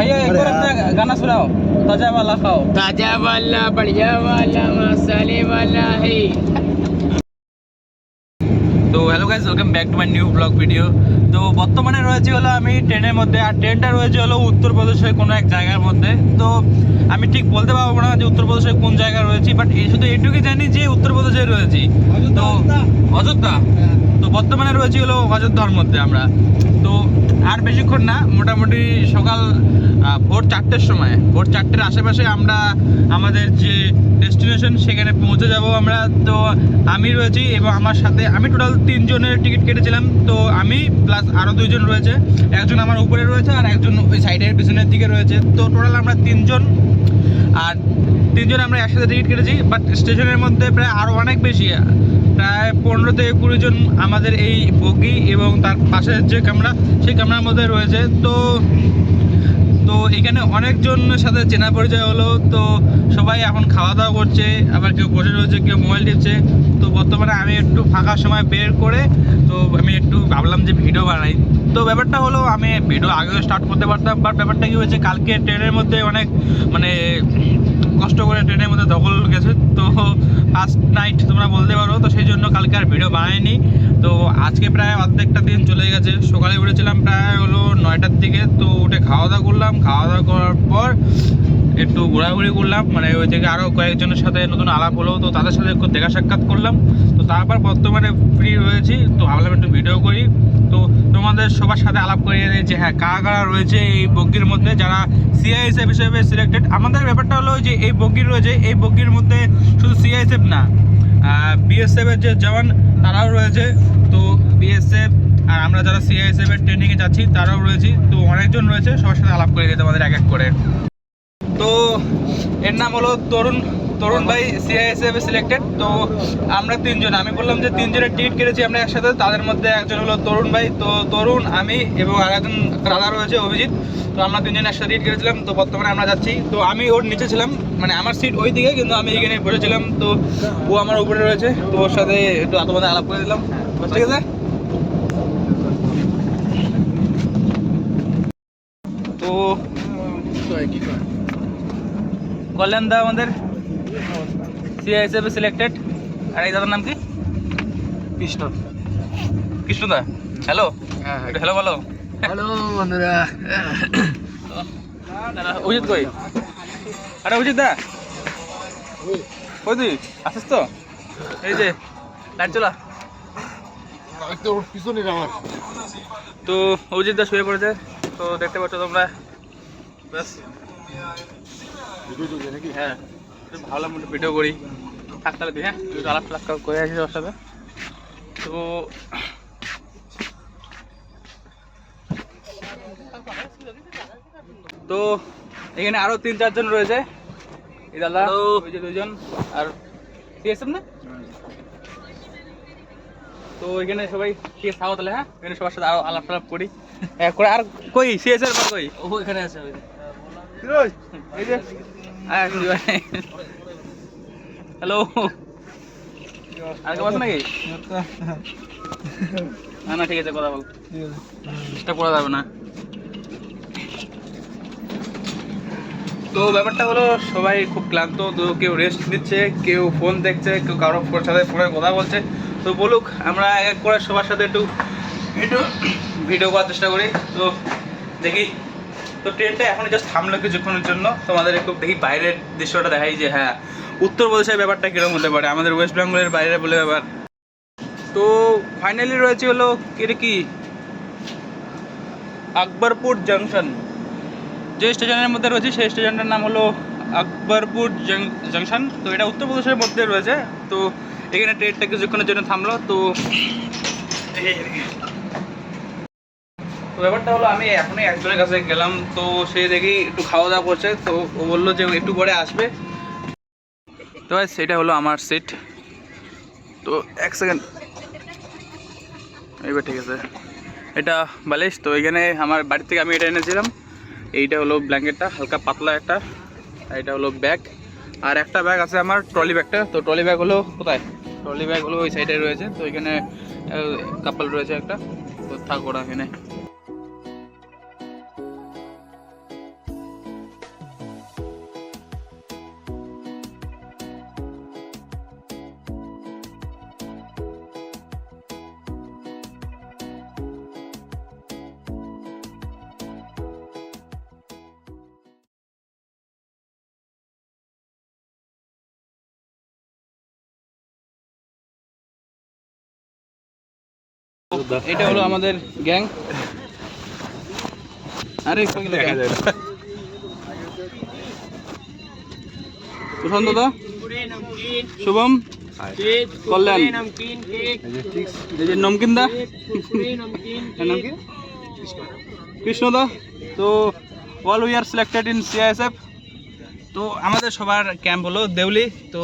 गाना सुनाओ ताजा वाला खाओ ताजा वाला बढ़िया वाला मसाले वाला है তো hello guys welcome back to my new blog video তো বর্তমানে রয়েছে হলো আমি ট্রেনের মধ্যে আর ট্রেনটা রয়েছে হলো উত্তরপ্রদেশের কোনো এক জায়গার মধ্যে তো আমি ঠিক বলতে পারবো না যে উত্তরপ্রদেশের কোন জায়গায় রয়েছি বাট এই শুধু এইটুকুই জানি যে উত্তরপ্রদেশে রয়েছি তো অযোধ্যা তো বর্তমানে রয়েছে হলো অযোধ্যার মধ্যে আমরা তো আর বেশিক্ষণ না, মোটামুটি সকাল ভোর চারটের সময়। ভোর চারটের আশেপাশে আমরা আমাদের যে ডেস্টিনেশন সেখানে পৌঁছে যাব আমরা। তো আমি রয়েছি এবং আমার সাথে, আমি টোটাল তিনজনের টিকিট কেটেছিলাম। তো আমি প্লাস আরও দুইজন রয়েছে। একজন আমার উপরে রয়েছে আর একজন ওই সাইডের পিছনের দিকে রয়েছে। তো টোটাল আমরা তিনজন আর তিনজন আমরা একসাথে টিকিট কেটেছি বাট স্টেশনের মধ্যে প্রায় আরও অনেক বেশি, প্রায় পনেরো থেকে কুড়ি জন আমাদের এই বগি এবং তার পাশের যে ক্যামেরা সেই ক্যামেরার মধ্যে রয়েছে। তো তো এখানে অনেকজনের সাথে চেনা পরিচয় হলো, তো সবাই এখন খাওয়া দাওয়া করছে, আবার কেউ বসে রয়েছে, কেউ মোবাইল টিপছে। তো বর্তমানে আমি একটু ফাঁকা সময় বের করে, তো আমি একটু ভাবলাম যে ভিডিও বানাই। তো ব্যাপারটা হলো, আমি ভিডিও আগেও স্টার্ট করতে পারতাম বাট ব্যাপারটা কী হয়েছে, কালকে ট্রেনের মধ্যে অনেক মানে কষ্ট করে ট্রেনের মধ্যে দখল গেছে। তো ফার্স্ট নাইট তোমরা বলতে পারো, তো সেই জন্য কালকে আর ভিডিও বানাইনি। তো আজকে প্রায় অর্ধেকটা দিন চলে গেছে। সকালে উঠেছিলাম প্রায় হলো নয়টার দিকে, তো উঠে খাওয়া দাওয়া করলাম। খাওয়া দাওয়া করার পর একটু ঘোরাঘুরি করলাম। মানে ওই থেকে আরও কয়েকজনের সাথে নতুন আলাপ হলো, তো তাদের সাথে একটু দেখা সাক্ষাৎ করলাম। তো তারপর বর্তমানে ফ্রি হয়েছি, তো ভাবলাম একটু ভিডিও করি। তোমাদের সবার সাথে আলাপ করিয়ে দিই যে হ্যাঁ কারা কারা রয়েছে এই বগির মধ্যে, যারা সিআইএসএফ হিসেবে সিলেক্টেড আমাদের ব্যাপারটা হলো যে এই বগির রয়েছে, এই বগির মধ্যে শুধু সিআইএসএফ না বিএসএফ এর যে জওয়ান, তারাও রয়েছে। তো বিএসএফ আর আমরা যারা সিআইএসএফ এর ট্রেনিংয়ে যাচ্ছি, তারাও রয়েছি। তো অনেকজন রয়েছে, সবার সাথে আলাপ করে দিই তোমাদের এক এক করে। তো এর নাম হলো তরুণ তরুণ ভাই সিআইএসএফ সিলেক্টেড তো আমরা তিনজন। আমি বললাম যে তিনজনের টিকিট কেটেছি আমরা একসাথে তাদের মধ্যে একজন হলো তরুণ ভাই তো তরুণ আমি এবং আর একজন দাদা রয়েছে অভিজিৎ। তো আমরা তিনজন একসাথে টিকিট কেটেছিলাম তো বর্তমানে আমরা যাচ্ছি। তো আমি ওর নিচে ছিলাম মানে আমার সিট ওই দিকে কিন্তু আমি এখানে বসেছিলাম তো ও আমার উপরে রয়েছে তো ওর সাথে একটু আত্মবাদে আলাপ করে দিলাম। ঠিক আছে? তো কল্যাণ দা আমাদের। সিআইএসএফ সিলেক্টেড আর এই দাদার নাম কি? কৃষ্ণ। কৃষ্ণ দা হ্যালো একটু হ্যালো বলো। হ্যালো বন্ধুরা। অভিজিৎ কই? আরে অভিজিৎ দা। কই তুই? আসিস তো? এই যে লাইট চলা। তো অভিজিৎ দা শুয়ে পড়েছে। তো দেখতে পাচ্ছ তোমরা। ব্যাস। হ্যাঁ। ভাবলাম একটু ভিডিও করি। থাক তাহলে হ্যাঁ আলাপ টালাপ করে আসিস ওর সাথে। তো তো এখানে আরও তিন চারজন রয়েছে। এই দাদা ওই যে দুজন আর সিএসএফ না? তো এখানে সবাই আছে থাকো তাহলে হ্যাঁ? এখানে সবার সাথে আরও আলাপ টালাপ করি। করে আর কই সিএসএফ বা কই? ও এখানে আছে হ্যালো নাকি? না না, ঠিক আছে, কথা বল। চেষ্টা করা যাবে না। তো ব্যাপারটা হলো, সবাই খুব ক্লান্ত, তো কেউ রেস্ট নিচ্ছে, কেউ ফোন দেখছে, কেউ কারও ফোনের সাথে ফোনে কথা বলছে। তো বলুক, আমরা এক এক করে সবার সাথে একটু একটু ভিডিও করার চেষ্টা করি। তো দেখি তো ট্রেনটা এখন জাস্ট থামলো কিছুক্ষণের জন্য। তোমাদের একটু দেখি বাইরের দৃশ্যটা দেখাই যে হ্যাঁ উত্তরপ্রদেশের ব্যাপারটা কীরকম হতে পারে, আমাদের ওয়েস্ট বেঙ্গলের বাইরে বলে ব্যাপার। তো ফাইনালি রয়েছে হলো এটা কি? আকবরপুর জাংশন যে স্টেশনের মধ্যে রয়েছে, সেই স্টেশনটার নাম হলো আকবরপুর জাংশন তো এটা উত্তরপ্রদেশের মধ্যে রয়েছে। তো এখানে ট্রেনটা কিছুক্ষণের জন্য থামলো। তো ব্যাপারটা হলো, আমি এখনই একজনের কাছে গেলাম, তো সে দেখি একটু খাওয়া দাওয়া করছে, তো ও বলল যে একটু পরে আসবে। তো এটা হলো আমার সিট তো এক সেকেন্ড এইবার ঠিক আছে। এটা বালিশ, তো এখানে আমার বাড়ি থেকে আমি এটা এনেছিলাম। এইটা হলো ব্ল্যাঙ্কেটটা, হালকা পাতলা একটা। এটা হলো ব্যাগ। আর একটা ব্যাগ আছে আমার ট্রলি ব্যাগটা। তো ট্রলি ব্যাগ হলো কোথায়? ট্রলি ব্যাগ হলো ওই সাইডে রয়েছে। তো এখানে কাপল রয়েছে একটা। তো থাক ওরা এখানে। এটা হলো আমাদের গ্যাং। আরে দেখা যায় প্রশান্ত দা? শুভম? কল্যাণ? নমকিন দা? কৃষ্ণ দা? তো all we are selected in CISF তো আমাদের সবার ক্যাম্প হলো দেউলি। তো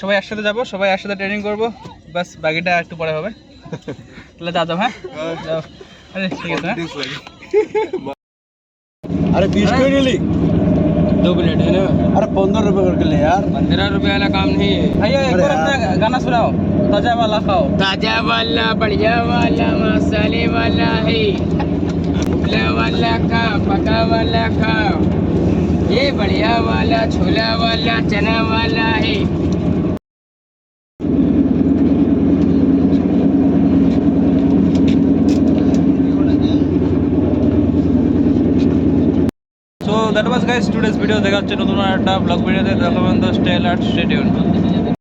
সবাই একসাথে যাব সবাই একসাথে ট্রেনিং করব। বাস বাকিটা একটু পরে হবে। তাহলে যা যাও হ্যাঁ যাও। আরে ঠিক আছে হ্যাঁ अरे बीस क्यों नहीं ली दो प्लेट है ना अरे पंद्रह रुपए करके ले यार पंद्रह रुपए वाला काम नहीं है भैया एक बार अपना गाना सुनाओ ताजा वाला खाओ ताजा वाला बढ़िया वाला मसाले वाला है उपला वाला का पका वाला खाओ ये बढ़िया वाला छोला वाला चना वाला है That was guys today's video দেখা হচ্ছে নতুন একটা ব্লগ ভিডিওতে দেখা স্টেল আর স্টে টিউন